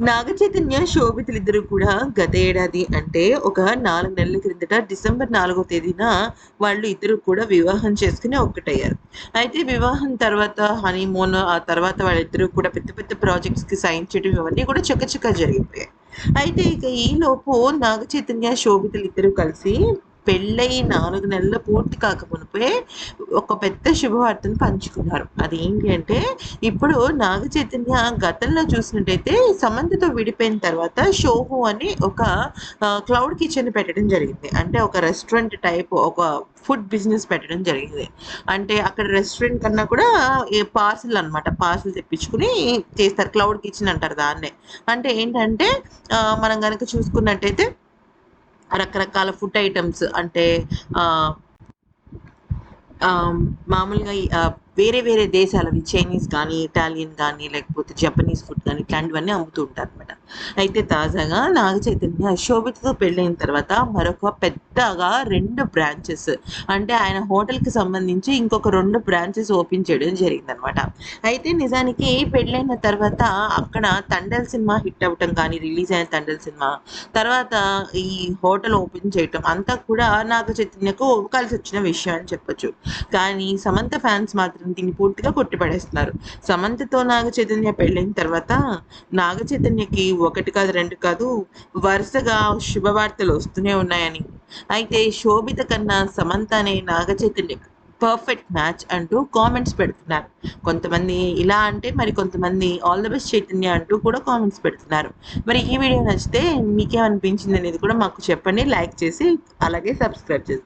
నాగ చైతన్య శోభితులు ఇద్దరు కూడా గత ఏడాది అంటే ఒక నాలుగు నెలల క్రిందట డిసెంబర్ నాలుగో తేదీన వాళ్ళు ఇద్దరు కూడా వివాహం చేసుకుని ఒక్కటయ్యారు. అయితే వివాహం తర్వాత హనీమూన్ ఆ తర్వాత వాళ్ళిద్దరూ కూడా పెద్ద పెద్ద ప్రాజెక్ట్స్కి సైన్ చేయడం ఇవన్నీ కూడా చక్కచక్క జరిగిపోయాయి. అయితే ఇక ఈ లోపు నాగ చైతన్య శోభితులు ఇద్దరు కలిసి పెళ్ళై నాలుగు నెలలు పూర్తి కాకమునిపే ఒక పెద్ద శుభవార్తను పంచుకున్నారు. అది ఏంటి అంటే ఇప్పుడు నాగ చైతన్య గతంలో చూసినట్టయితే సమంతతో విడిపోయిన తర్వాత షోహు అని ఒక క్లౌడ్ కిచెన్ పెట్టడం జరిగింది. అంటే ఒక రెస్టారెంట్ టైప్ ఒక ఫుడ్ బిజినెస్ పెట్టడం జరిగింది. అంటే అక్కడ రెస్టారెంట్ కన్నా కూడా పార్సిల్ అనమాట పార్సిల్ తెప్పించుకుని చేస్తారు. క్లౌడ్ కిచెన్ అంటారు దాన్నే. అంటే ఏంటంటే మనం కనుక చూసుకున్నట్టయితే రకరకాల ఫుడ్ ఐటమ్స్ అంటే ఆ, ఆ, మామూలుగా ఈ, ఆ, వేరే వేరే దేశాలవి చైనీస్ కానీ ఇటాలియన్ కానీ లేకపోతే జపనీస్ ఫుడ్ కానీ ఇట్లాంటివన్నీ అమ్ముతూ ఉంటారు అనమాట అయితే తాజాగా నాగ చైతన్య శోభితతో పెళ్ళైన తర్వాత మరొక పెద్దగా రెండు బ్రాంచెస్ అంటే ఆయన హోటల్కి సంబంధించి ఇంకొక రెండు బ్రాంచెస్ ఓపెన్ చేయడం జరిగిందనమాట అయితే నిజానికి పెళ్ళైన తర్వాత అక్కడ తండల్ సినిమా హిట్ అవ్వటం కానీ రిలీజ్ అయిన తండల్ సినిమా తర్వాత ఈ హోటల్ ఓపెన్ చేయటం అంతా కూడా నాగ చైతన్యకు కలిసి వచ్చిన విషయం అని చెప్పొచ్చు. కానీ సమంత ఫ్యాన్స్ మాత్రం దీన్ని పూర్తిగా కొట్టిపడేస్తున్నారు. సమంతతో నాగ చైతన్య పెళ్ళైన తర్వాత నాగ చైతన్యకి ఒకటి కాదు రెండు కాదు వరుసగా శుభవార్తలు వస్తూనే ఉన్నాయని. అయితే శోభిత కన్నా సమంత అనే Naga Chaitanya perfect match comments comments పెడుతున్నారు. కొంతమంది ఇలా అంటే మరి కొంతమంది ఆల్ ద బెస్ట్ చైతన్య అంటూ కూడా కామెంట్స్ పెడుతున్నారు. మరి ఈ వీడియో నచ్చితే మీకేమనిపించింది అనేది కూడా మాకు చెప్పండి. లైక్ చేసి అలాగే సబ్స్క్రైబ్ చేసి